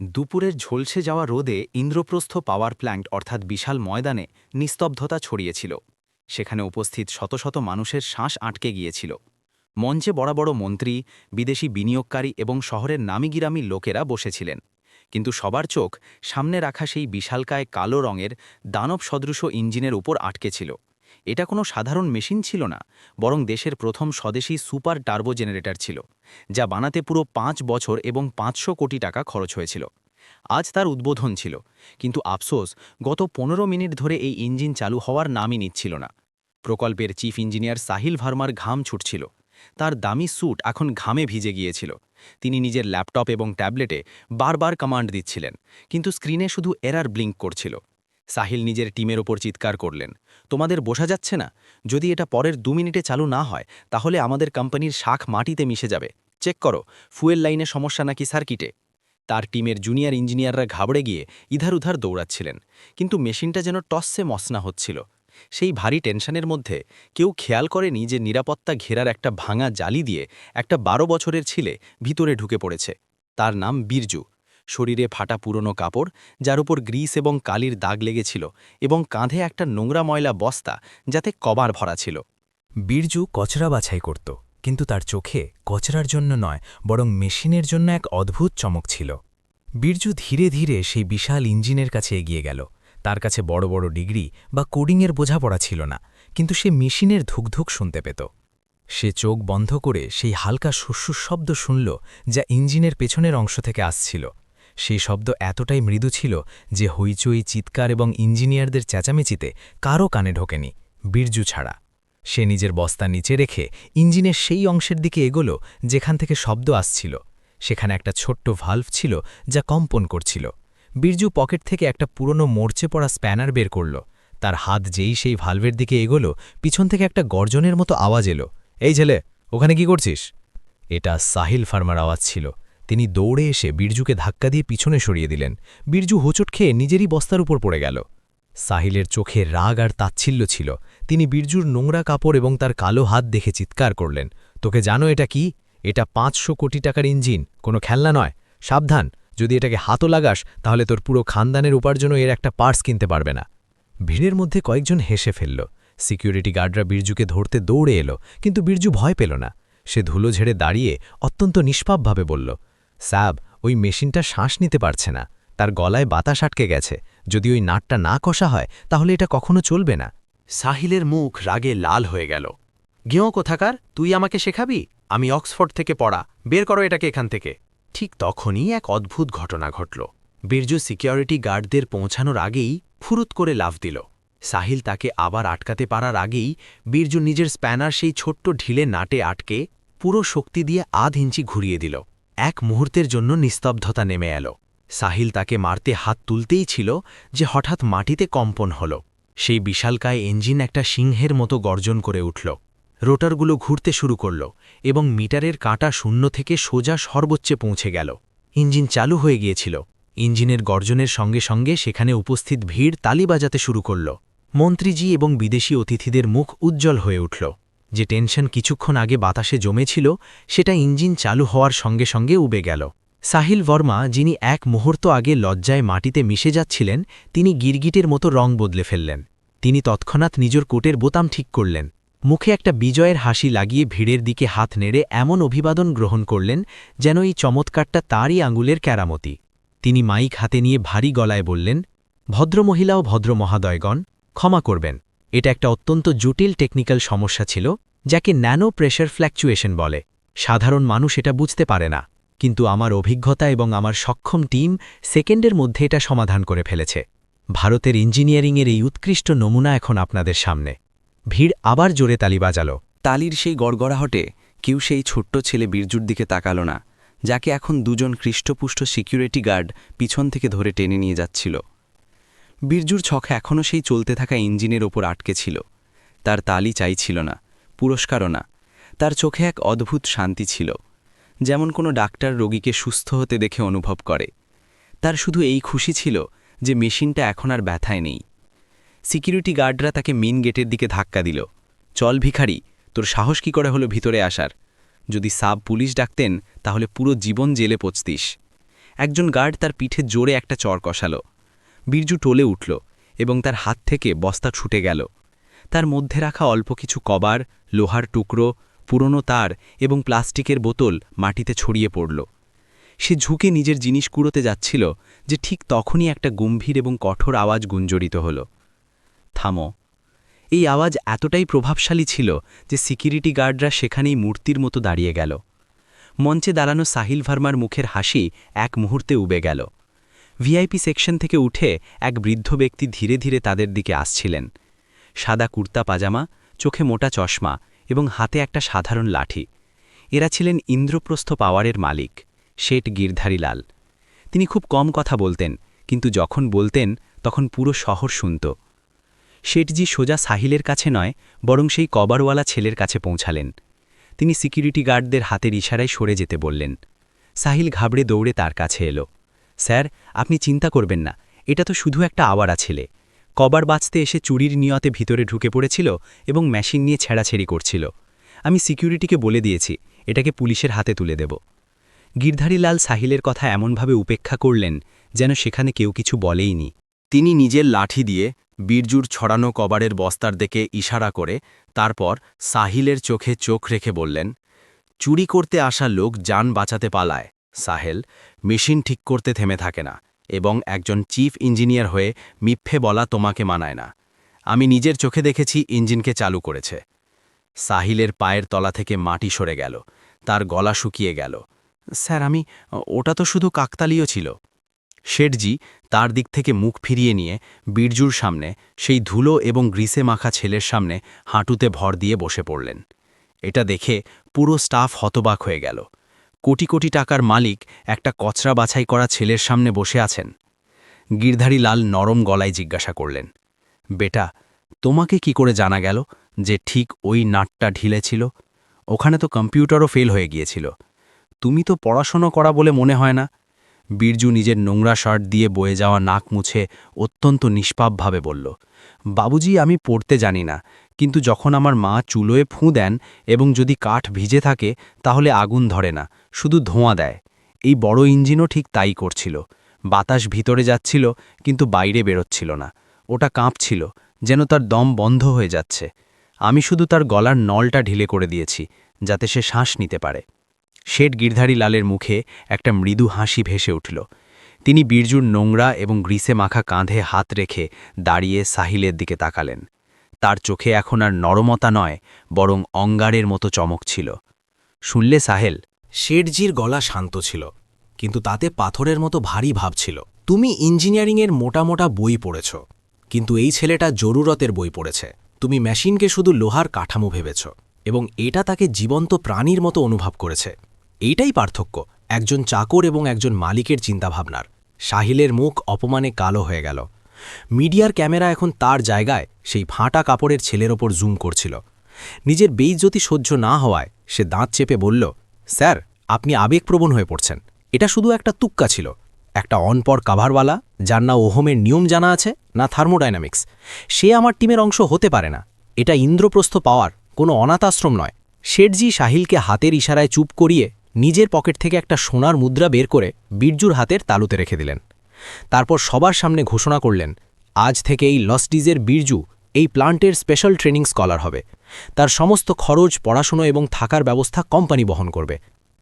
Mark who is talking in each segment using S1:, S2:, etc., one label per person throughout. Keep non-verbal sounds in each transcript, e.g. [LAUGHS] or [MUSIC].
S1: দুপুরের ঝলসে যাওয়া রোদে ইন্দ্রপ্রস্থ পাওয়ার প্ল্যান্ট অর্থাৎ বিশাল ময়দানে নিস্তব্ধতা ছড়িয়েছিল। সেখানে উপস্থিত শত শত মানুষের শ্বাস আটকে গিয়েছিল। মঞ্চে বড় বড় মন্ত্রী, বিদেশি বিনিয়োগকারী এবং শহরের নামিগিরামি লোকেরা বসেছিলেন। কিন্তু সবার চোখ সামনে রাখা সেই বিশালকায় কালো রঙের দানব সদৃশ ইঞ্জিনের উপর আটকে ছিল। এটা কোনো সাধারণ মেশিন ছিল না, বরং দেশের প্রথম স্বদেশী সুপার টার্বো জেনারেটর ছিল, যা বানাতে পুরো পাঁচ বছর এবং পাঁচশো কোটি টাকা খরচ হয়েছিল। আজ তার উদ্বোধন ছিল, কিন্তু আফসোস, গত পনেরো মিনিট ধরে এই ইঞ্জিন চালু হওয়ার নামই নিচ্ছিল না। প্রকল্পের চিফ ইঞ্জিনিয়ার সাহিল ভার্মার ঘাম ছুটছিল, তার দামি স্যুট এখন ঘামে ভিজে গিয়েছিল। তিনি নিজের ল্যাপটপ এবং ট্যাবলেটে বারবার কমান্ড দিচ্ছিলেন, কিন্তু স্ক্রিনে শুধু এরার ব্লিঙ্ক করছিল। সাহিল নিজের টিমের ওপর চিৎকার করলেন, তোমাদের বোঝা যাচ্ছে না? যদি এটা পরের দু মিনিটে চালু না হয়, তাহলে আমাদের কোম্পানির শাখ মাটিতে মিশে যাবে। চেক করো, ফুয়েল লাইনে সমস্যা নাকি সার্কিটে? তার টিমের জুনিয়র ইঞ্জিনিয়াররা ঘাবড়ে গিয়ে ইধার উধার দৌড়াচ্ছিলেন, কিন্তু মেশিনটা যেন টসে মসনা হচ্ছিল। সেই ভারী টেনশনের মধ্যে কেউ খেয়াল করেনি যে নিরাপত্তা ঘেরার একটা ভাঙা জালি দিয়ে একটা বারো বছরের ছেলে ভিতরে ঢুকে পড়েছে। তার নাম বীরজু। শরীরে ফাটা পুরনো কাপড়, যার উপর গ্রিস এবং কালির দাগ লেগেছিল এবং কাঁধে একটা নোংরা ময়লা বস্তা যাতে কবার ভরা ছিল।
S2: বীরজু কচরা বাছাই করত, কিন্তু তার চোখে কচরার জন্য নয়, বরং মেশিনের জন্য এক অদ্ভুত চমক ছিল। বীরজু ধীরে ধীরে সেই বিশাল ইঞ্জিনের কাছে এগিয়ে গেল। তার কাছে বড় বড় ডিগ্রি বা কোডিংয়ের বোঝাপড়া ছিল না, কিন্তু সে মেশিনের ধুকধুক শুনতে পেত। সে চোখ বন্ধ করে সেই হালকা শুশুর শব্দ শুনল যা ইঞ্জিনের পেছনের অংশ থেকে আসছিল। সেই শব্দ এতটাই মৃদু ছিল যে হইচই, চিৎকার এবং ইঞ্জিনিয়ারদের চেঁচামেচিতে কারও কানে ঢোকেনি, বীরজু ছাড়া। সে নিজের বস্তা নিচে রেখে ইঞ্জিনের সেই অংশের দিকে এগোলো যেখান থেকে শব্দ আসছিল। সেখানে একটা ছোট্ট ভাল্ভ ছিল যা কম্পন করছিল। বীরজু পকেট থেকে একটা পুরনো মোর্চে পড়া স্প্যানার বের করল। তার হাত যেই সেই ভাল্ভের দিকে এগোলো, পিছন থেকে একটা গর্জনের মতো আওয়াজ এলো। এই ছেলে, ওখানে কি করছিস? এটা সাহিল ফার্মার আওয়াজ ছিল। তিনি দৌড়ে এসে বীরজুকে ধাক্কা দিয়ে পিছনে সরিয়ে দিলেন। বীরজু হোঁচট খেয়ে নিজেরই বস্তার উপর পড়ে গেল। সাহিলের চোখে রাগ আর তাচ্ছিল্য ছিল। তিনি বীরজুর নোংরা কাপড় এবং তার কালো হাত দেখে চিৎকার করলেন। তোকে জানো এটা কি? এটা পাঁচশো কোটি টাকার ইঞ্জিন। কোনো খেলনা নয়। সাবধান। যদি এটাকে হাতও লাগাস, তাহলে তোর পুরো খানদানের উপার্জনও এর একটা পার্স কিনতে পারবে না। ভিড়ের মধ্যে কয়েকজন হেসে ফেলল। সিকিউরিটি গার্ডরা বীরজুকে ধরতে দৌড়ে এলো, কিন্তু বীরজু ভয় পেল না। সে ধুলো ঝেড়ে দাঁড়িয়ে অত্যন্ত নিষ্পাপভাবে বলল স্যাব ওই মেশিনটা শ্বাস নিতে পারছে না। তার গলায় বাতাস আটকে গেছে। যদি ওই নাটটা না কষা হয়, তাহলে এটা কখনো চলবে না।
S1: সাহিলের মুখ রাগে লাল হয়ে গেল। গেঁও কোথাকার? তুই আমাকে শেখাবি? আমি অক্সফোর্ড থেকে পড়া। বের করো এটাকে এখান থেকে। ঠিক তখনই এক অদ্ভুত ঘটনা ঘটল। বীরজু সিকিউরিটি গার্ডদের পৌঁছানোর আগেই ফুরুত করে লাফ দিল। সাহিল তাকে আবার আটকাতে পারার আগেই বীরজু নিজের স্প্যানার সেই ছোট্ট ঢিলে নাটে আটকে পুরো শক্তি দিয়ে আধ ইঞ্চি ঘুরিয়ে দিল। এক মুহূর্তের জন্য নিস্তব্ধতা নেমে এল। সাহিল তাকে মারতে হাত তুলতেই ছিল যে হঠাৎ মাটিতে কম্পন হল। সেই বিশালকায় ইঞ্জিন একটা সিংহের মতো গর্জন করে উঠল। রোটারগুলো ঘুরতে শুরু করল এবং মিটারের কাঁটা শূন্য থেকে সোজা সর্বোচ্চে পৌঁছে গেল। ইঞ্জিন চালু হয়ে গিয়েছিল। ইঞ্জিনের গর্জনের সঙ্গে সঙ্গে সেখানে উপস্থিত ভিড় তালি বাজাতে শুরু করল। মন্ত্রীজি এবং বিদেশি অতিথিদের মুখ উজ্জ্বল হয়ে উঠল। যে টেনশন কিছুক্ষণ আগে বাতাসে জমেছিল, সেটা ইঞ্জিন চালু হওয়ার সঙ্গে সঙ্গে উবে গেল। সাহিল বর্মা, যিনি এক মুহূর্ত আগে লজ্জায় মাটিতে মিশে যাচ্ছিলেন, তিনি গিরগিটের মতো রং বদলে ফেললেন। তিনি তৎক্ষণাৎ নিজের কোটের বোতাম ঠিক করলেন। মুখে একটা বিজয়ের হাসি লাগিয়ে ভিড়ের দিকে হাত নেড়ে এমন অভিবাদন গ্রহণ করলেন, যেন এই চমৎকারটা তারই আঙুলের ক্যারামতি। তিনি মাইক হাতে নিয়ে ভারী গলায় বললেন ভদ্রমহিলা ও ভদ্র মহাদয়গণ ক্ষমা করবেন। এটা একটা অত্যন্ত জটিল টেকনিক্যাল সমস্যা ছিল, যাকে ন্যানো প্রেশার ফ্ল্যাকচুয়েশন বলে। সাধারণ মানুষ এটা বুঝতে পারে না, কিন্তু আমার অভিজ্ঞতা এবং আমার সক্ষম টিম সেকেন্ডের মধ্যে এটা সমাধান করে ফেলেছে। ভারতের ইঞ্জিনিয়ারিংয়ের এই উৎকৃষ্ট নমুনা এখন আপনাদের সামনে। ভিড় আবার জোরে তালি বাজাল।
S3: তালির সেই গড়গড়াহটে কেউ সেই ছোট্ট ছেলে বীরজুর দিকে তাকালো না, যাকে এখন দুজন কৃষ্টপুষ্ট সিকিউরিটি গার্ড পিছন থেকে ধরে টেনে নিয়ে যাচ্ছিল। বীরজুর ছক এখনও সেই চলতে থাকা ইঞ্জিনের ওপর আটকে ছিল। তার তালি চাইছিল না, পুরস্কারও না। তার চোখে এক অদ্ভুত শান্তি ছিল, যেমন কোনো ডাক্তার রোগীকে সুস্থ হতে দেখে অনুভব করে। তার শুধু এই খুশি ছিল যে মেশিনটা এখন আর ব্যথায় নেই। সিকিউরিটি গার্ডরা তাকে মেন গেটের দিকে ধাক্কা দিল। চল ভিখারি, তোর সাহস কি করে হলো ভিতরে আসার? যদি সাব পুলিশ ডাকতেন, তাহলে পুরো জীবন জেলে পচতিস। একজন গার্ড তার পিঠে জোরে একটা চর কষালো। বীরজু টলে উঠল এবং তার হাত থেকে বস্তা ছুটে গেল। তার মধ্যে রাখা অল্প কিছু কবার, লোহার টুকরো, পুরনো তার এবং প্লাস্টিকের বোতল মাটিতে ছড়িয়ে পড়ল। সে ঝুঁকে নিজের জিনিস কুড়োতে যাচ্ছিল যে ঠিক তখনই একটা গম্ভীর এবং কঠোর আওয়াজ গুঞ্জরিত হল। থামো। এই আওয়াজ এতটাই প্রভাবশালী ছিল যে সিকিউরিটি গার্ডরা সেখানেই মূর্তির মতো দাঁড়িয়ে গেল। মঞ্চে দাঁড়ানো সাহিল ভার্মার মুখের হাসি এক মুহূর্তে উবে গেল। ভিআইপি সেকশন থেকে উঠে এক বৃদ্ধ ব্যক্তি ধীরে ধীরে তাদের দিকে আসছিলেন। সাদা কুর্তা পাজামা, চোখে মোটা চশমা এবং হাতে একটা সাধারণ লাঠি। এরা ছিলেন ইন্দ্রপ্রস্থ পাওয়ারের মালিক, শেঠ গিরধারী লাল তিনি খুব কম কথা বলতেন, কিন্তু যখন বলতেন, তখন পুরো শহর শুনত। শেঠজি সোজা সাহিলের কাছে নয়, বরং সেই কবারওয়ালা ছেলের কাছে পৌঁছালেন। তিনি সিকিউরিটি গার্ডদের হাতের ইশারায় সরে যেতে বললেন। সাহিল ঘাবড়ে দৌড়ে তার কাছে এলো। স্যার, আপনি চিন্তা করবেন না, এটা তো শুধু একটা আওয়ারা ছেলে। কবার বাঁচতে এসে চুরির নিয়তে ভিতরে ঢুকে পড়েছিল এবং মেশিন নিয়ে ছেঁড়াছেড়ি করছিল। আমি সিকিউরিটিকে বলে দিয়েছি, এটাকে পুলিশের হাতে তুলে দেব। গিরধারীলাল সাহিলের কথা এমনভাবে উপেক্ষা করলেন যেন সেখানে কেউ কিছু বলেইনি। তিনি নিজের লাঠি দিয়ে বীরজুর ছড়ানো কবারের বস্তার দিকে ইশারা করে তারপর সাহিলের চোখে চোখ রেখে বললেন, চুরি করতে আসা লোক যান বাঁচাতে পালায়। সাহেল মেশিন ঠিক করতে থেমে থাকে না এবং একজন চিফ ইঞ্জিনিয়ার হয়ে মিথ্যে বলা তোমাকে মানায় না। আমি নিজের চোখে দেখেছি ইঞ্জিনকে চালু করেছে। সাহিলের পায়ের তলা থেকে মাটি সরে গেল, তার গলা শুকিয়ে গেল। স্যার, আমি, ওটা তো শুধু কাকতালীয় ছিল। শেঠজি তার দিক থেকে মুখ ফিরিয়ে নিয়ে বীরজুর সামনে সেই ধুলো এবং গ্রিসে মাখা ছেলের সামনে হাঁটুতে ভর দিয়ে বসে পড়লেন। এটা দেখে পুরো স্টাফ হতবাক হয়ে গেল। কোটি কোটি টাকার মালিক একটা কচরা বাছাই করা ছেলের সামনে বসে আছেন। গিরধারী লাল নরম গলায় জিজ্ঞাসা করলেন, বেটা, তোমাকে কি করে জানা গেল যে ঠিক ওই নাটটা ঢিলে ছিল? ওখানে তো কম্পিউটারও ফেল হয়ে গিয়েছিল। তুমি তো পড়াশোনা করা বলে মনে হয় না? বীরজু নিজের নোংরা শার্ট দিয়ে বয়ে যাওয়া নাক মুছে অত্যন্ত নিষ্পাপভাবে বলল, বাবুজি, আমি পড়তে জানি না। কিন্তু যখন আমার মা চুলোয় ফুঁ দেন এবং যদি কাঠ ভিজে থাকে, তাহলে আগুন ধরে না, শুধু ধোঁয়া দেয়। এই বড় ইঞ্জিনও ঠিক তাই করছিল। বাতাস ভিতরে যাচ্ছিল, কিন্তু বাইরে বেরোচ্ছিল না। ওটা কাঁপছিল, যেন তার দম বন্ধ হয়ে যাচ্ছে। আমি শুধু তার গলার নলটা ঢিলে করে দিয়েছি, যাতে সে শ্বাস নিতে পারে। শেঠ গিরধারী লালের মুখে একটা মৃদু হাসি ভেসে উঠল। তিনি বীরজুর নোংরা এবং গ্রিসে মাখা কাঁধে হাত রেখে দাঁড়িয়ে সাহিলের দিকে তাকালেন। তার চোখে এখন আর নরমতা নয়, বরং অঙ্গারের মতো চমক ছিল। শুনলে সাহেল,
S2: শেঠজির গলা শান্ত ছিল, কিন্তু তাতে পাথরের মতো ভারী ভাব ছিল। তুমি ইঞ্জিনিয়ারিংয়ের মোটা মোটা বই পড়েছ, কিন্তু এই ছেলেটা জরুরতের বই পড়েছে। তুমি মেশিনকে শুধু লোহার কাঠামো ভেবেছ, এবং এটা তাকে জীবন্ত প্রাণীর মতো অনুভব করেছে। এইটাই পার্থক্য, একজন চাকর এবং একজন মালিকের চিন্তাভাবনার। সাহিলের মুখ অপমানে কালো হয়ে গেল। মিডিয়ার ক্যামেরা এখন তার জায়গায় সেই ফাঁটা কাপড়ের ছেলের ওপর জুম করছিল। নিজের বেইজ্জতি সহ্য না হওয়ায় সে দাঁত চেপে বলল, স্যার, আপনি আবেগপ্রবণ হয়ে পড়ছেন। এটা শুধু একটা তুক্কা ছিল। একটা অনপর কাভারওয়ালা, যার না ওহমের নিয়ম জানা আছে না থার্মোডাইনামিক্স। সে আমার টিমের অংশ হতে পারে না। এটা ইন্দ্রপ্রস্থ পাওয়ার, কোনো অনাথ আশ্রম নয়। শেঠজি সাহিলকে হাতের ইশারায় চুপ করিয়ে নিজের পকেট থেকে একটা সোনার মুদ্রা বের করে বীরজুর হাতের তালুতে রেখে দিলেন। তারপর সবার সামনে ঘোষণা করলেন, আজ থেকে এই লসডিজের বীরজু এই প্লান্টের স্পেশাল ট্রেনিং স্কলার হবে। তার সমস্ত খরচ, পড়াশুনো এবং থাকার ব্যবস্থা কোম্পানি বহন করবে।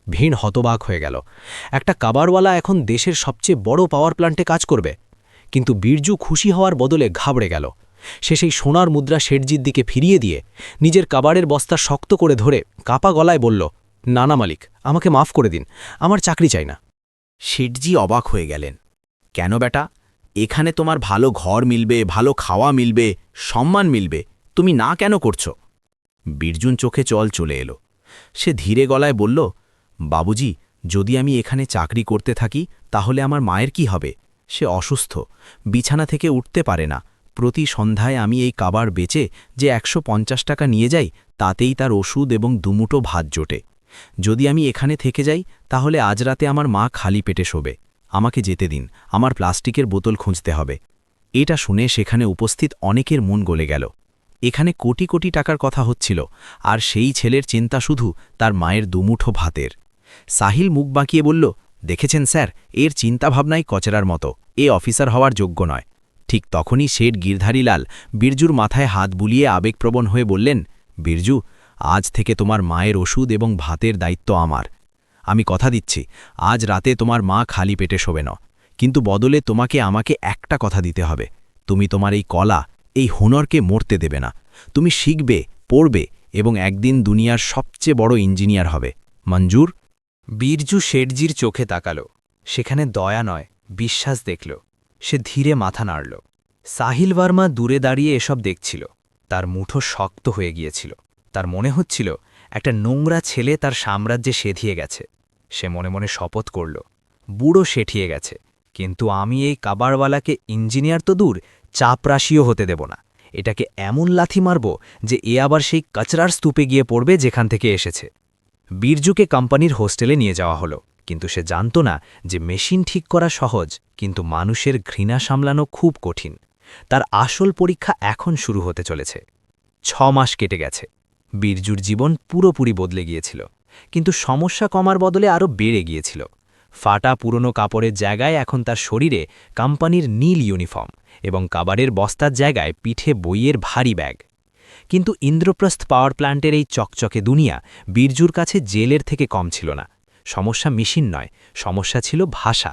S2: ভিড় হতবাক হয়ে গেল। একটা কাবারওয়ালা এখন দেশের সবচেয়ে বড় পাওয়ার প্লান্টে কাজ করবে। কিন্তু বীরজু খুশি হওয়ার বদলে ঘাবড়ে গেল। সে সেই সোনার মুদ্রা শেঠজির দিকে ফিরিয়ে দিয়ে নিজের কাবারের বস্তা শক্ত করে ধরে কাপা গলায় বলল, নানা মালিক, আমাকে মাফ করে দিন, আমার চাকরি চাই না।
S4: শেঠজি অবাক হয়ে গেলেন। কেন বেটা? এখানে তোমার ভালো ঘর মিলবে, ভালো খাওয়া মিলবে, সম্মান মিলবে, তুমি না কেন করছ? বীরজুন চোখে চল চলে এলো। সে ধীরে গলায় বলল, বাবুজি, যদি আমি এখানে চাকরি করতে থাকি, তাহলে আমার মায়ের কি হবে? সে অসুস্থ, বিছানা থেকে উঠতে পারে না। প্রতি সন্ধ্যায় আমি এই কাবার বেচে যে একশো পঞ্চাশ টাকা নিয়ে যাই, তাতেই তার ওষুধ এবং দুমুটো ভাত জোটে। যদি আমি এখানে থেকে যাই, তাহলে আজ রাতে আমার মা খালি পেটে শোবে। আমাকে যেতে দিন, আমার প্লাস্টিকের বোতল খুঁজতে হবে। এটা শুনে সেখানে উপস্থিত অনেকের মন গলে গেল। এখানে কোটি কোটি টাকার কথা হচ্ছিল, আর সেই ছেলের চিন্তা শুধু তার মায়ের দুমুঠো ভাতের। সাহিল মুখ বাঁকিয়ে বলল, দেখেছেন স্যার, এর চিন্তাভাবনাই কচেরার মতো, এ অফিসার হওয়ার যোগ্য নয়। ঠিক তখনই শেঠ গিরধারীলাল বীরজুর মাথায় হাত বুলিয়ে আবেগপ্রবণ হয়ে বললেন, বীরজু, আজ থেকে তোমার মায়ের ওষুধ এবং ভাতের দায়িত্ব আমার। আমি কথা দিচ্ছি, আজ রাতে তোমার মা খালি পেটে শোবে না। কিন্তু বদলে তোমাকে আমাকে একটা কথা দিতে হবে। তুমি তোমার এই কলা, এই হুনরকে মরতে দেবে না। তুমি শিখবে, পড়বে এবং একদিন দুনিয়ার সবচেয়ে বড় ইঞ্জিনিয়ার হবে। মঞ্জুর?
S2: বীরজু শেঠজির চোখে তাকালো। সেখানে দয়া নয়, বিশ্বাস দেখল। সে ধীরে মাথা নাড়ল। সাহিল ভার্মা দূরে দাঁড়িয়ে এসব দেখছিল। তার মুঠো শক্ত হয়ে গিয়েছিল। তার মনে হচ্ছিল, একটা নোংরা ছেলে তার সাম্রাজ্যে সেধিয়ে গেছে। সে মনে মনে শপথ করল। বুড়ো শেঠিয়ে গেছে। কিন্তু আমি এই কাবারওয়ালাকে ইঞ্জিনিয়ার তো দূর চাপরাশিও হতে দেব না। এটাকে এমন লাথি মারব যে এ আবার সেই কচরার স্তূপে গিয়ে পড়বে যেখান থেকে এসেছে। বীরজুকে কোম্পানির হোস্টেলে নিয়ে যাওয়া হলো। কিন্তু সে জানত না যে মেশিন ঠিক করা সহজ, কিন্তু মানুষের ঘৃণা সামলানো খুব কঠিন। তার আসল পরীক্ষা এখন শুরু হতে চলেছে। ছ মাস কেটে গেছে। বীরজুর জীবন পুরোপুরি বদলে গিয়েছিল। কিন্তু সমস্যা কমার বদলে আরও বেড়ে গিয়েছিল। ফাটা পুরনো কাপড়ের জায়গায় এখন তার শরীরে কোম্পানির নীল ইউনিফর্ম এবং কাবারের বস্তার জায়গায় পিঠে বইয়ের ভারী ব্যাগ। কিন্তু ইন্দ্রপ্রস্থ পাওয়ার প্ল্যান্টের এই চকচকে দুনিয়া বীরজুর কাছে জেলের থেকে কম ছিল না। সমস্যা মেশিন নয়, সমস্যা ছিল ভাষা।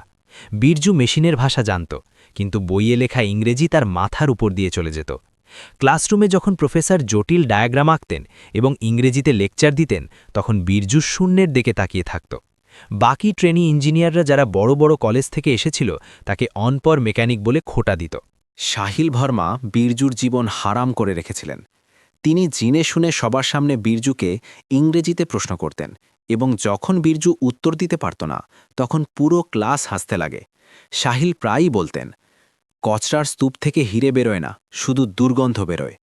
S2: বীরজু মেশিনের ভাষা জানত, কিন্তু বইয়ে লেখা ইংরেজি তার মাথার উপর দিয়ে চলে যেত। ক্লাসরুমে যখন প্রফেসর জটিল ডায়াগ্রাম আঁকতেন এবং ইংরেজিতে লেকচার দিতেন, তখন বীরজু শূন্যের দিকে তাকিয়ে থাকত। বাকি ট্রেনি ইঞ্জিনিয়াররা যারা বড় বড় কলেজ থেকে এসেছিল, তাকে অনপর মেকানিক বলে খোটা দিত।
S4: সাহিল ভর্মা বীরজুর জীবন হারাম করে রেখেছিলেন। তিনি জিনে শুনে সবার সামনে বীরজুকে ইংরেজিতে প্রশ্ন করতেন এবং যখন বীরজু উত্তর দিতে পারত না, তখন পুরো ক্লাস হাসতে লাগে। সাহিল প্রায়ই বলতেন কচরার স্তূপ থেকে হিরে বেরোয় না, শুধু দুর্গন্ধ বেরোয়।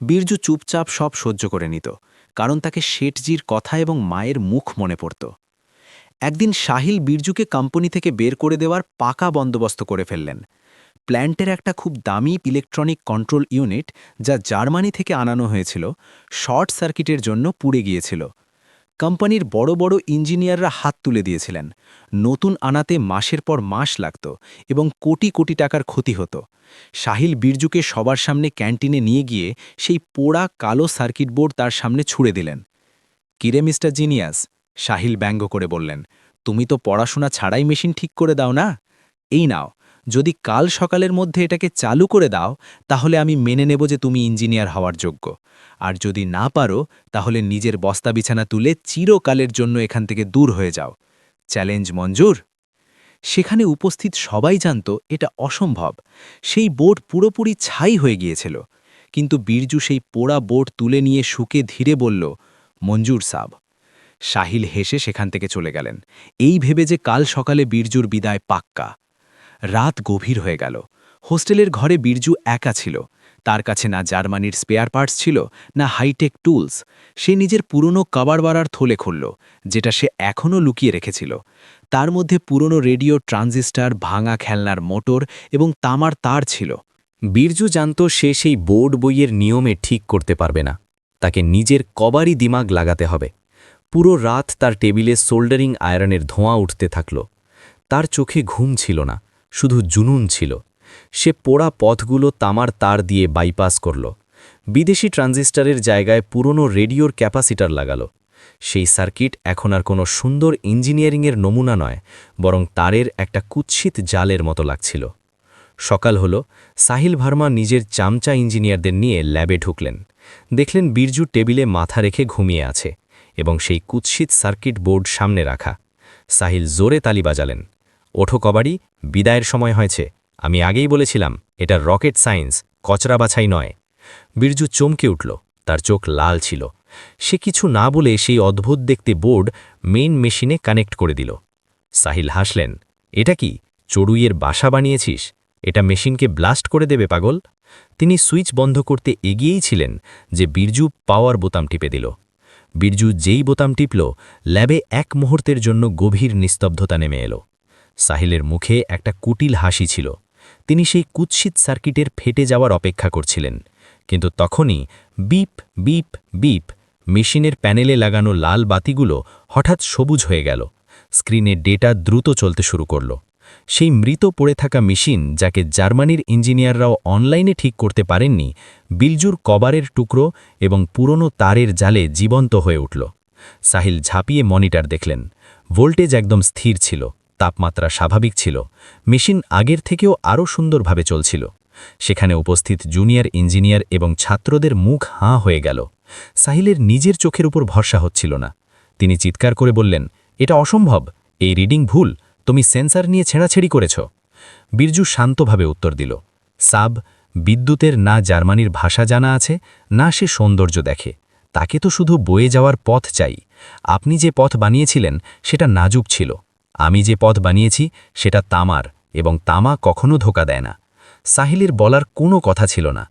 S4: বীরজু চুপচাপ সব সহ্য করে নিত, কারণ তাকে শেঠজির কথা এবং মায়ের মুখ মনে পড়ত। একদিন সাহিল বীরজুকে কোম্পানি থেকে বের করে দেওয়ার পাকা বন্দোবস্ত করে ফেললেন। প্ল্যান্টের একটা খুব দামি ইলেকট্রনিক কন্ট্রোল ইউনিট, যা জার্মানি থেকে আনানো হয়েছিল, শর্ট সার্কিটের জন্য পুড়ে গিয়েছিল। কোম্পানির বড় বড় ইঞ্জিনিয়াররা হাত তুলে দিয়েছিলেন। নতুন আনাতে মাসের পর মাস লাগত এবং কোটি কোটি টাকার ক্ষতি হতো। সাহিল বীরজুকে সবার সামনে ক্যান্টিনে নিয়ে গিয়ে সেই পোড়া কালো সার্কিট বোর্ড তার সামনে ছুড়ে দিলেন। কিরে মিস্টার জিনিয়াস? সাহিল ব্যঙ্গ করে বললেন। তুমি তো পড়াশোনা ছাড়াই মেশিন ঠিক করে দাও না? এই নাও। যদি কাল সকালের মধ্যে এটাকে চালু করে দাও, তাহলে আমি মেনে নেব যে তুমি ইঞ্জিনিয়ার হওয়ার যোগ্য। আর যদি না পারো, তাহলে নিজের বস্তা বিছানা তুলে চিরকালের জন্য এখান থেকে দূর হয়ে যাও। চ্যালেঞ্জ মঞ্জুর? সেখানে উপস্থিত সবাই জানত এটা অসম্ভব। সেই বোর্ড পুরোপুরি ছাই হয়ে গিয়েছিল। কিন্তু বীরজু সেই পোড়া বোর্ড তুলে নিয়ে শুকে ধীরে বলল, মঞ্জুর সাব। সাহিল হেসে সেখান থেকে চলে গেলেন। এই ভেবে যে কাল সকালে বীরজুর বিদায় পাক্কা। রাত গভীর হয়ে গেল। হোস্টেলের ঘরে বীরজু একা ছিল। তার কাছে না জার্মানির স্পেয়ার পার্টস ছিল, না হাইটেক টুলস। সে নিজের পুরনো কাবারবাড়ার থলে খুলল, যেটা সে এখনও লুকিয়ে রেখেছিল। তার মধ্যে পুরনো রেডিও ট্রানজিস্টার, ভাঙা খেলনার মোটর এবং তামার তার ছিল।
S5: বীরজু জানত সে সেই বোর্ড বইয়ের নিয়মে ঠিক করতে পারবে না। তাকে নিজের কবারই দিমাগ লাগাতে হবে। পুরো রাত তার টেবিলে সোল্ডারিং আয়রনের ধোঁয়া উঠতে থাকল। তার চোখে ঘুম ছিল না। শুধু জুনুন ছিল। সে পোড়া পথগুলো তামার তার দিয়ে বাইপাস করল। বিদেশি ট্রানজিস্টারের জায়গায় পুরনো রেডিওর ক্যাপাসিটার লাগালো। সেই সার্কিট এখন আর কোনো সুন্দর ইঞ্জিনিয়ারিংয়ের নমুনা নয়, বরং তারের একটা কুৎসিত জালের মতো লাগছিল। সকাল হল, সাহিল ভার্মা নিজের চামচা ইঞ্জিনিয়ারদের নিয়ে ল্যাবে ঢুকলেন। দেখলেন বীরজু টেবিলে মাথা রেখে ঘুমিয়ে আছে এবং সেই কুৎসিত সার্কিট বোর্ড সামনে রাখা। সাহিল জোরে তালি বাজালেন। ওঠো কবাডি, বিদায়ের সময় হয়েছে। আমি আগেই বলেছিলাম, এটা রকেট সায়েন্স, কচরা বাছাই নয়। বীরজু চমকে উঠল, তার চোখ লাল ছিল। সে কিছু না বলে সেই অদ্ভুত দেখতে বোর্ড মেইন মেশিনে কানেক্ট করে দিল। সাহিল হাসলেন, এটা কি? চড়ুইয়ের বাসা বানিয়েছিস? এটা মেশিনকে ব্লাস্ট করে দেবে, পাগল? তিনি সুইচ বন্ধ করতে এগিয়েই ছিলেন, যে বীরজু পাওয়ার বোতাম টিপে দিল। বীরজু যেই বোতাম টিপল, ল্যাবে এক মুহূর্তের জন্য গভীর নিস্তব্ধতা নেমে এলো। সাহিলের মুখে একটা কুটিল হাসি ছিল। তিনি সেই কুৎসিত সার্কিটের ফেটে যাওয়ার অপেক্ষা করছিলেন। কিন্তু তখনই বিপ বিপ বিপ মেশিনের প্যানেলে লাগানো লাল বাতিগুলো হঠাৎ সবুজ হয়ে গেল। স্ক্রিনে ডেটা দ্রুত চলতে শুরু করল। সেই মৃত পড়ে থাকা মেশিন, যাকে জার্মানির ইঞ্জিনিয়াররাও অনলাইনে ঠিক করতে পারেননি, বিলজুর কবারের টুকরো এবং পুরনো তারের জালে জীবন্ত হয়ে উঠল। সাহিল ঝাঁপিয়ে মনিটর দেখলেন। ভোল্টেজ একদম স্থির ছিল। তাপমাত্রা স্বাভাবিক ছিল। মেশিন আগের থেকেও আরও সুন্দরভাবে চলছিল। সেখানে উপস্থিত জুনিয়র ইঞ্জিনিয়ার এবং ছাত্রদের মুখ হাঁ হয়ে গেল। সাহিলের নিজের চোখের উপর ভরসা হচ্ছিল না। তিনি চিৎকার করে বললেন, এটা অসম্ভব। এই রিডিং ভুল। তুমি সেন্সার নিয়ে ছেঁড়াছেড়ি করেছ। বিরজু শান্তভাবে উত্তর দিল, সাব, বিদ্যুতের না জার্মানির ভাষা জানা আছে, না সে সৌন্দর্য দেখে। তাকে তো শুধু বয়ে যাওয়ার পথ চাই। আপনি যে পথ বানিয়েছিলেন, সেটা নাজুক ছিল। আমি যে পথ বানিয়েছি, সেটা তামার এবং তামা কখনো ধোকা দেয় না। সাহিলের বলার কোনো কথা ছিল না।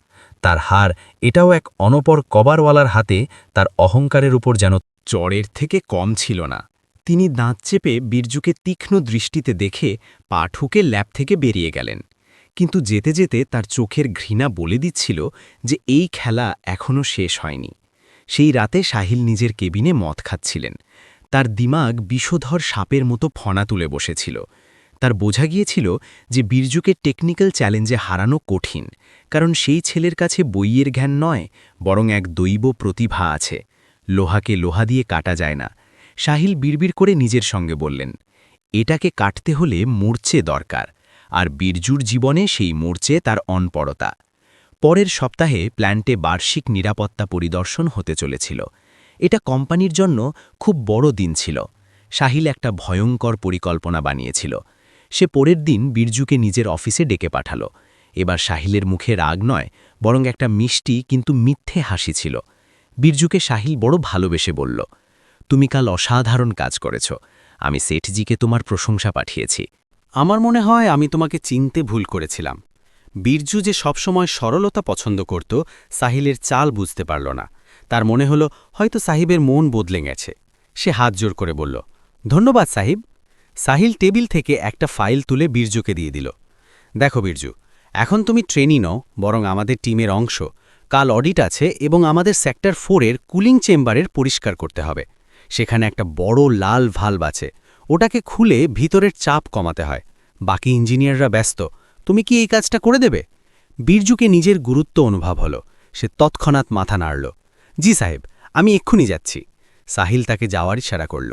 S5: তার হার এটাও এক অনপর কবারওয়ালার হাতে তার অহংকারের উপর যেন
S2: চরের থেকে কম ছিল না। তিনি দাঁত চেপে বীরজুকে তীক্ষ্ণ দৃষ্টিতে দেখে পা ঠুকে ল্যাব থেকে বেরিয়ে গেলেন। কিন্তু যেতে যেতে তার চোখের ঘৃণা বলে দিচ্ছিল যে এই খেলা এখনও শেষ হয়নি। সেই রাতে সাহিল নিজের কেবিনে মদ খাচ্ছিলেন। তার দিমাগ বিষধর সাপের মতো ফনা তুলে বসেছিল। তার বোঝা গিয়েছিল যে বীরজুকে টেকনিক্যাল চ্যালেঞ্জে হারানো কঠিন, কারণ সেই ছেলের কাছে বইয়ের জ্ঞান নয়, বরং এক দৈব প্রতিভা আছে। লোহাকে লোহা দিয়ে কাটা যায় না। সাহিল বিড়বিড় করে নিজের সঙ্গে বললেন, এটাকে কাটতে হলে মূর্ছে দরকার, আর বীরজুর জীবনে সেই মূর্ছে তার অনপরতা পরের সপ্তাহে প্ল্যান্টে বার্ষিক নিরাপত্তা পরিদর্শন হতে চলেছিল। এটা কোম্পানির জন্য খুব বড় দিন ছিল। সাহিল একটা ভয়ঙ্কর পরিকল্পনা বানিয়েছিল। সে পরের দিন বীরজুকে নিজের অফিসে ডেকে পাঠালো। এবার সাহিলের মুখে রাগ নয়, বরং একটা মিষ্টি কিন্তু মিথ্যে হাসি ছিল। বীরজুকে সাহিল বড় ভালোবেসে বলল, তুমি কাল অসাধারণ কাজ করেছ। আমি সেঠজিকে তোমার প্রশংসা পাঠিয়েছি। আমার মনে হয় আমি তোমাকে চিনতে ভুল করেছিলাম। বীরজু যে সবসময় সরলতা পছন্দ করত সাহিলের চাল বুঝতে পারল না। তার মনে হলো হয়তো সাহিবের মন বদলে গেছে। সে হাত জোর করে বলল, ধন্যবাদ সাহিব। সাহিল টেবিল থেকে একটা ফাইল তুলে বীরজুকে দিয়ে দিল। দেখো বীরজু, এখন তুমি ট্রেনি নও, বরং আমাদের টিমের অংশ। কাল অডিট আছে এবং আমাদের সেক্টর ফোরের কুলিং চেম্বারের পরিষ্কার করতে হবে। সেখানে একটা বড় লাল ভাল্ব আছে। ওটাকে খুলে ভিতরের চাপ কমাতে হয়। বাকি ইঞ্জিনিয়াররা ব্যস্ত। তুমি কি এই কাজটা করে দেবে? বীরজুকে নিজের গুরুত্ব অনুভব হলো। সে তৎক্ষণাৎ মাথা নাড়ল। জি সাহেব, আমি এক্ষুনি যাচ্ছি। সাহিল তাকে যাওয়ার ইশারা করল।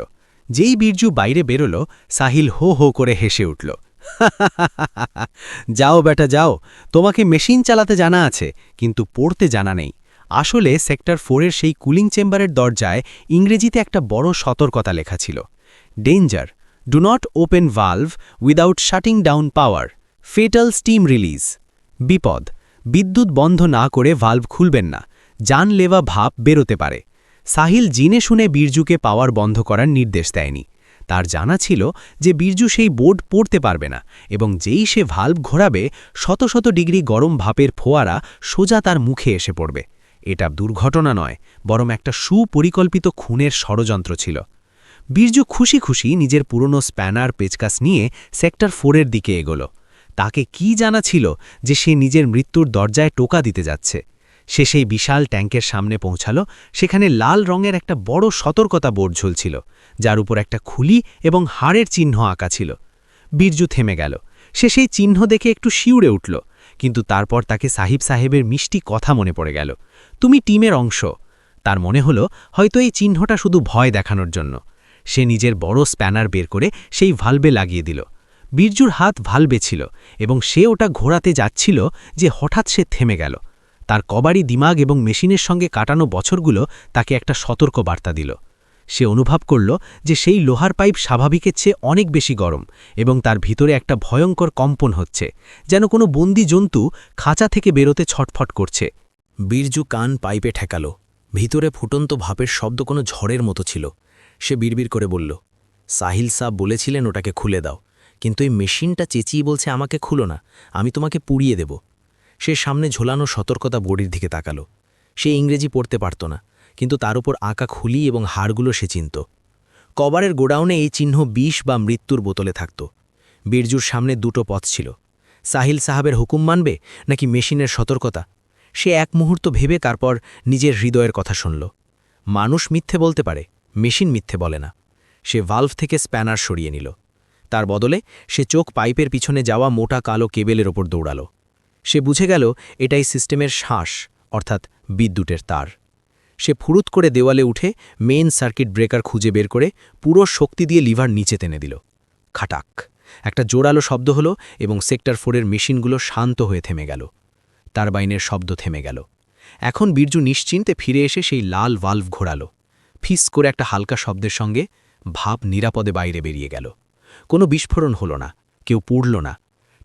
S2: যেই বীরজু বাইরে বেরোল, সাহিল হো হো করে হেসে উঠল। [LAUGHS] যাও বেটা, যাও। তোমাকে মেশিন চালাতে জানা আছে, কিন্তু পড়তে জানা নেই। আসলে সেক্টর ফোরের সেই কুলিং চেম্বারের দরজায় ইংরেজিতে একটা বড় সতর্কতা লেখা ছিল। Danger, do not open valve without shutting down power, fatal steam release. বিপদ, বিদ্যুৎ বন্ধ না করে ভালভ খুলবেন না। জানলেবা ভাব বেরোতে পারে। সাহিল জিনে শুনে বীরজুকে পাওয়ার বন্ধ করার নির্দেশ দেয়নি। তার জানা ছিল যে বীরজু সেই বোর্ড পড়তে পারবে না এবং যেই সে ভাল্ব ঘোরাবে, শত শত ডিগ্রি গরম ভাপের ফোয়ারা সোজা তার মুখে এসে পড়বে। এটা দুর্ঘটনা নয়, বরং একটা সুপরিকল্পিত খুনের ষড়যন্ত্র ছিল। বীরজু খুশি খুশি নিজের পুরনো স্প্যানার পেচকাস নিয়ে সেক্টর ফোরের দিকে এগোল। তাকে কি জানা ছিল যে সে নিজের মৃত্যুর দরজায় টোকা দিতে যাচ্ছে? সে সেই বিশাল ট্যাঙ্কের সামনে পৌঁছাল, সেখানে লাল রঙের একটা বড় সতর্কতা বোর্ড ঝুলছিল, যার উপর একটা খুলি এবং হাড়ের চিহ্ন আঁকা ছিল। বীরজু থেমে গেল। সে সেই চিহ্ন দেখে একটু শিউরে উঠল, কিন্তু তারপর তাকে সাহিব সাহেবের মিষ্টি কথা মনে পড়ে গেল। তুমি টিমের অংশ। তার মনে হলো, হয়তো এই চিহ্নটা শুধু ভয় দেখানোর জন্য। সে নিজের বড় স্প্যানার বের করে সেই ভালবে লাগিয়ে দিল। বীরজুর হাত ভালবে ছিল এবং সে ওটা ঘোরাতে যাচ্ছিল যে হঠাৎ সে থেমে গেল। তার কবাড়ি দিমাগ এবং মেশিনের সঙ্গে কাটানো বছরগুলো তাকে একটা সতর্ক বার্তা দিল। সে অনুভব করল যে সেই লোহার পাইপ স্বাভাবিকের চেয়ে অনেক বেশি গরম এবং তার ভিতরে একটা ভয়ঙ্কর কম্পন হচ্ছে, যেন কোনো বন্দি জন্তু খাঁচা থেকে বেরোতে ছটফট করছে।
S4: বীরজু কান পাইপে ঠেকাল। ভিতরে ফুটন্ত ভাপের শব্দ কোনো ঝড়ের মতো ছিল। সে বিড়বিড় করে বলল, সাহিল সাহ বলেছিলেন ওটাকে খুলে দাও, কিন্তু এই মেশিনটা চেঁচিয়ে বলছে আমাকে খুলো না, আমি তোমাকে পুড়িয়ে দেব। সে সামনে ঝোলানো সতর্কতা বোর্ডের দিকে তাকালো। সে ইংরেজি পড়তে পারত না, কিন্তু তার উপর আঁকা খুলি এবং হাড়গুলো সে চিনত। কবারের গোডাউনে এই চিহ্ন বিষ বা মৃত্যুর বোতলে থাকত। বীরজুর সামনে দুটো পথ ছিল। সাহিল সাহাবের হুকুম মানবে নাকি মেশিনের সতর্কতা? সে এক মুহূর্ত ভেবে তারপর নিজের হৃদয়ের কথা শুনল। মানুষ মিথ্যে বলতে পারে, মেশিন মিথ্যে বলে না।
S2: সে ভালভ থেকে স্প্যানার সরিয়ে নিল। তার বদলে সে চোখ পাইপের পিছনে যাওয়া মোটা কালো কেবেলের ওপর দৌড়াল। সে বুঝে গেল এটাই সিস্টেমের শ্বাস, অর্থাৎ বিদ্যুতের তার। সে ফুরুত করে দেওয়ালে উঠে মেন সার্কিট ব্রেকার খুঁজে বের করে পুরো শক্তি দিয়ে লিভার নিচে টেনে দিল। খাটাক। একটা জোরালো শব্দ হলো এবং সেক্টর ফোরের মেশিনগুলো শান্ত হয়ে থেমে গেল। টারবাইনের শব্দ থেমে গেল। এখন বীরজু নিশ্চিন্তে ফিরে এসে সেই লাল ভাল্ভ ঘোরালো। ফিস করে একটা হালকা শব্দের সঙ্গে ভাব নিরাপদে বাইরে বেরিয়ে গেল। কোনো বিস্ফোরণ হলো না, কেউ পুড়ল না।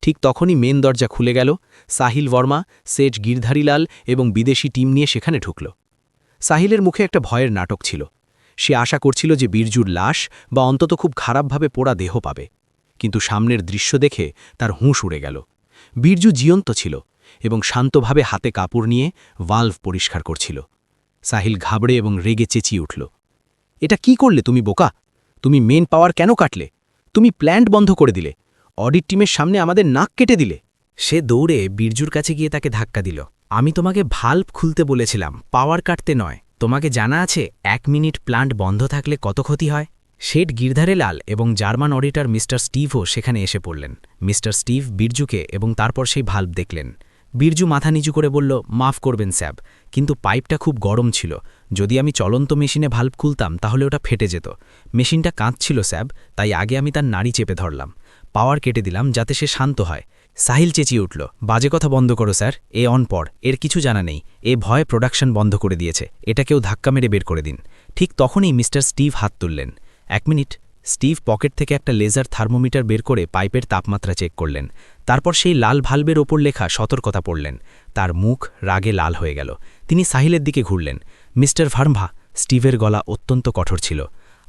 S2: ঠিক তখনই মেন দরজা খুলে গেল। সাহিল বর্মা সেট গিরধারীলাল এবং বিদেশি টিম নিয়ে সেখানে ঢুকল। সাহিলের মুখে একটা ভয়ের নাটক ছিল। সে আশা করছিল যে বীরজুর লাশ বা অন্তত খুব খারাপভাবে পোড়া দেহ পাবে। কিন্তু সামনের দৃশ্য দেখে তার হুঁশ উড়ে গেল। বীরজু জীয়ন্ত ছিল এবং শান্তভাবে হাতে কাপড় নিয়ে ভাল্ভ পরিষ্কার করছিল। সাহিল ঘাবড়ে এবং রেগে চেঁচিয়ে উঠল। এটা কি করলে তুমি, বোকা? তুমি মেন পাওয়ার কেন কাটলে? তুমি প্ল্যান্ট বন্ধ করে দিলে। অডিট টিমের সামনে আমাদের নাক কেটে দিলে। সে দৌড়ে বীরজুর কাছে গিয়ে তাকে ধাক্কা দিল। আমি তোমাকে ভাল্ব খুলতে বলেছিলাম, পাওয়ার কাটতে নয়। তোমাকে জানা আছে, এক মিনিট প্লান্ট বন্ধ থাকলে কত ক্ষতি হয়? শেঠ গিরধারে লাল এবং জার্মান অডিটর মিস্টার স্টিভও সেখানে এসে পড়লেন। মিস্টার স্টিভ বীরজুকে এবং তারপর সেই ভাল্ব দেখলেন। বীরজু মাথা নিচু করে বলল, মাফ করবেন, স্যাব, কিন্তু পাইপটা খুব গরম ছিল। যদি আমি চলন্ত মেশিনে ভাল্ব খুলতাম, তাহলে ওটা ফেটে যেত। মেশিনটা কাঁদছিল, স্যাব, তাই আগে আমি তার নাড়ি চেপে ধরলাম। পাওয়ার কেটে দিলাম যাতে সে শান্ত হয়। সাহিল চেঁচিয়ে উঠল, বাজে কথা বন্ধ করো স্যার, এ অন পর এর কিছু জানা নেই, এ ভয় প্রোডাকশন বন্ধ করে দিয়েছে, এটা কেউ ধাক্কা মেরে বের করে দিন। ঠিক তখনই মিস্টার স্টিভ হাত তুললেন। এক মিনিট, স্টিভ পকেট থেকে একটা লেজার থার্মোমিটার বের করে পাইপের তাপমাত্রা চেক করলেন। তারপর সেই লাল ভালবের ওপর লেখা সতর্কতা পড়লেন। তার মুখ রাগে লাল হয়ে গেল। তিনি সাহিলের দিকে ঘুরলেন। মিস্টার ভার্মভা, স্টিভের গলা অত্যন্ত কঠোর ছিল।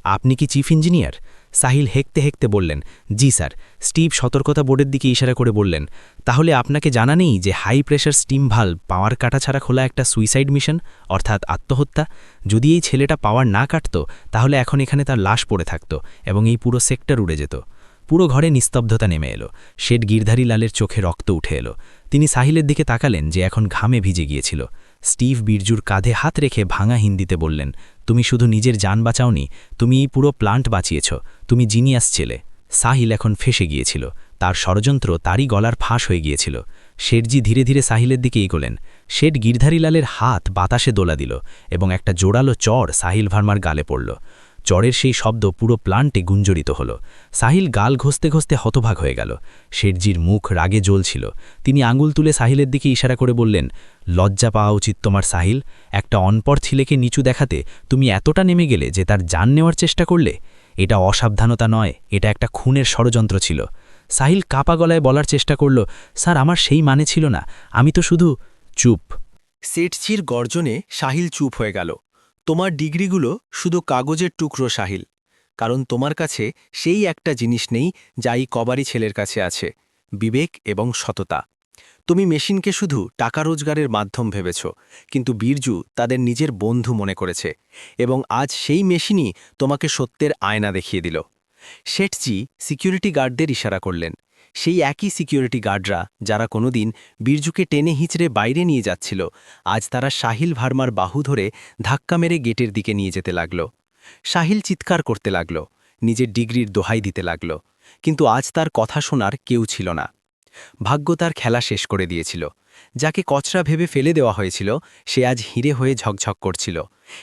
S2: আপনি কি চিফ ইঞ্জিনিয়ার? সাহিল হেঁকতে হেঁকতে বললেন, জি স্যার। স্টিভ সতর্কতা বোর্ডের দিকে ইশারা করে বললেন, তাহলে আপনাকে জানা নেই যে হাই প্রেশার স্টিম ভালো পাওয়ার কাটা ছাড়া খোলা একটা সুইসাইড মিশন, অর্থাৎ আত্মহত্যা? যদি এই ছেলেটা পাওয়ার না কাটত, তাহলে এখন এখানে তার লাশ পড়ে থাকত এবং এই পুরো সেক্টর উড়ে যেত। পুরো ঘরে নিস্তব্ধতা নেমে এলো। শেড গিরধারী লালের চোখে রক্ত উঠে এলো। তিনি সাহিলের দিকে তাকালেন যে এখন ঘামে ভিজে গিয়েছিল। স্টিভ বীরজুর কাঁধে হাত রেখে ভাঙা হিন্দিতে বললেন, তুমি শুধু নিজের যান বাঁচাওনি, তুমি এই পুরো প্লান্ট বাঁচিয়েছ, তুমি জিনিয়াস ছেলে। সাহিল এখন ফেসে গিয়েছিল, তার ষড়যন্ত্র তারই গলার ফাঁস হয়ে গিয়েছিল। শেঠজি ধীরে ধীরে সাহিলের দিকে এগোলেন। শেঠ গিরধারীলালের হাত বাতাসে দোলা দিল এবং একটা জোরালো চর সাহিল ভার্মার গালে পড়ল। চরের সেই শব্দ পুরো প্লান্টে গুঞ্জরিত হল। সাহিল গাল ঘষতে ঘষতে হতভাগ হয়ে গেল। শেঠজির মুখ রাগে জ্বলছিল। তিনি আঙুল তুলে সাহিলের দিকে ইশারা করে বললেন, লজ্জা পাওয়া উচিত তোমার সাহিল। একটা অনপর ছেলেকে নিচু দেখাতে তুমি এতটা নেমে গেলে যে তার জান নেওয়ার চেষ্টা করলে? এটা অসাবধানতা নয়, এটা একটা খুনের ষড়যন্ত্র ছিল। সাহিল কাপা গলায় বলার চেষ্টা করল, স্যার, আমার সেই মানে ছিল না। আমি তো শুধু চুপ।
S6: সেটছির গর্জনে সাহিল চুপ হয়ে গেল। তোমার ডিগ্রিগুলো শুধু কাগজের টুকরো, সাহিল, কারণ তোমার কাছে সেই একটা জিনিস নেই যা এই ছেলের কাছে আছে, বিবেক এবং সততা। তুমি মেশিনকে শুধু টাকা রোজগারের মাধ্যম ভেবেছ, কিন্তু বীরজু তাদের নিজের বন্ধু মনে করেছে এবং আজ সেই মেশিনই তোমাকে সত্যের আয়না দেখিয়ে দিল। শেঠজি সিকিউরিটি গার্ডদের ইশারা করলেন। সেই একই সিকিউরিটি গার্ডরা যারা কোনোদিন বীরজুকে টেনে হিঁচড়ে বাইরে নিয়ে যাচ্ছিল, আজ তারা সাহিল ভার্মার বাহু ধরে ধাক্কা মেরে গেটের দিকে নিয়ে যেতে লাগল। সাহিল চিৎকার করতে লাগল, নিজের ডিগ্রির দোহাই দিতে লাগল, কিন্তু আজ তার কথা শোনার কেউ ছিল না। ভাগ্য তার খেলা শেষ করে দিয়েছিল। যাকে কচরা ভেবে ফেলে দেওয়া হয়েছিল, সে আজ হিরে হয়ে ঝকঝক করছিল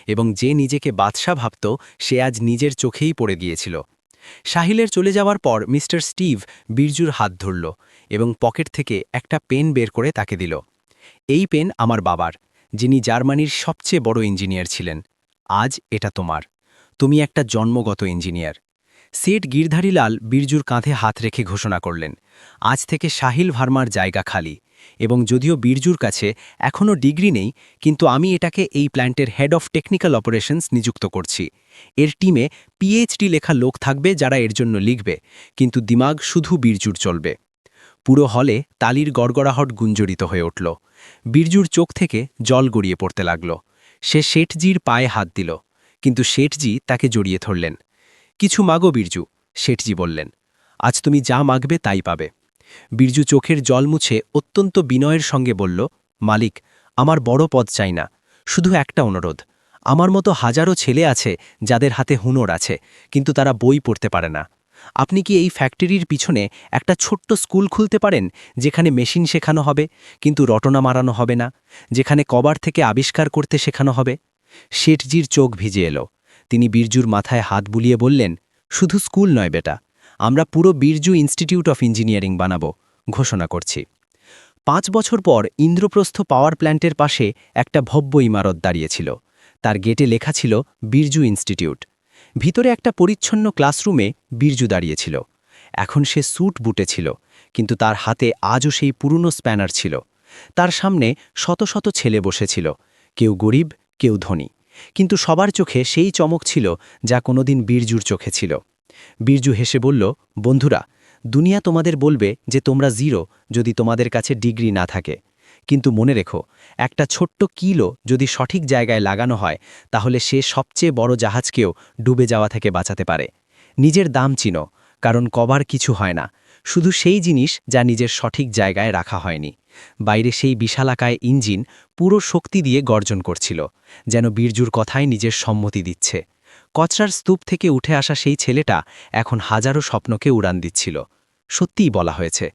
S6: এবং যে নিজেকে বাদশা ভাবত, সে আজ নিজের চোখেই পড়ে গিয়েছিল। সাহিলের চলে যাওয়ার পর মিস্টার স্টিভ বীরজুর হাত ধরল এবং পকেট থেকে একটা পেন বের করে তাকে দিল। এই পেন আমার বাবার, যিনি জার্মানির সবচেয়ে বড় ইঞ্জিনিয়ার ছিলেন। আজ এটা তোমার। তুমি একটা জন্মগত ইঞ্জিনিয়ার। সেট গিরধারীলাল বীরজুর কাঁধে হাত রেখে ঘোষণা করলেন, আজ থেকে সাহিল ভার্মার জায়গা খালি। এবং যদিও বীরজুর কাছে এখনও ডিগ্রি নেই, কিন্তু আমি এটাকে এই প্ল্যান্টের হেড অফ টেকনিক্যাল অপারেশনস নিযুক্ত করছি। এর টিমে পিএইচডি লেখা লোক থাকবে যারা এর জন্য লিখবে, কিন্তু দিমাগ শুধু বীরজুর চলবে। পুরো হলে তালির গড়গড়াহট গুঞ্জরিত হয়ে উঠল। বীরজুর চোখ থেকে জল গড়িয়ে পড়তে লাগল। সে শেঠজির পায়ে হাত দিল, কিন্তু শেঠজি তাকে জড়িয়ে ধরলেন। কিছু মাগো বীরজু, শেঠজি বললেন। আজ তুমি যা মাগবে তাই পাবে। বীরজু চোখের জল মুছে অত্যন্ত বিনয়ের সঙ্গে বলল, মালিক, আমার বড় পদ চাই না, শুধু একটা অনুরোধ। আমার মতো হাজারো ছেলে আছে যাদের হাতে হুনর আছে, কিন্তু তারা বই পড়তে পারে না। আপনি কি এই ফ্যাক্টরির পিছনে একটা ছোট্ট স্কুল খুলতে পারেন, যেখানে মেশিন শেখানো হবে, কিন্তু রটনা মারানো হবে না, যেখানে কবার থেকে আবিষ্কার করতে শেখানো হবে? শেঠজির চোখ ভিজে এলো। তিনি বীরজুর মাথায় হাত বুলিয়ে বললেন, শুধু স্কুল নয় বেটা আমরা পুরো বীরজু ইনস্টিটিউট অফ ইঞ্জিনিয়ারিং বানাবো, ঘোষণা করছি। পাঁচ বছর পর ইন্দ্রপ্রস্থ পাওয়ার প্ল্যান্টের পাশে একটা ভব্য ইমারত দাঁড়িয়েছিল। তার গেটে লেখা ছিল, বীরজু ইনস্টিটিউট। ভিতরে একটা পরিচ্ছন্ন ক্লাসরুমে বীরজু দাঁড়িয়েছিল। এখন সে স্যুট বুটে ছিল, কিন্তু তার হাতে আজও সেই পুরনো স্প্যানার ছিল। তার সামনে শত শত ছেলে বসেছিল, কেউ গরিব, কেউ ধনী। কিন্তু সবার চোখে সেই চমক ছিল যা কোনোদিন বীরজুর চোখে ছিল। বীরজু হেসে বলল, বন্ধুরা, দুনিয়া তোমাদের বলবে যে তোমরা জিরো যদি তোমাদের কাছে ডিগ্রি না থাকে। কিন্তু মনে রেখো, একটা ছোট্ট কিলো যদি সঠিক জায়গায় লাগানো হয়, তাহলে সে সবচেয়ে বড় জাহাজকেও ডুবে যাওয়া থেকে বাঁচাতে পারে। নিজের দাম চিনো, কারণ কবার কিছু হয় না। শুধু সেই জিনিস যা নিজের সঠিক জায়গায় রাখা হয়নি। বাইরে সেই বিশালাকায় ইঞ্জিন পুরো শক্তি দিয়ে গর্জন করছিল, যেন বীরজুর কথায় নিজের সম্মতি দিচ্ছে। কচরার স্তূপ থেকে উঠে আসা সেই ছেলেটা এখন হাজারো স্বপ্নকে উড়ান দিচ্ছিল। সত্যিই বলা হয়েছে।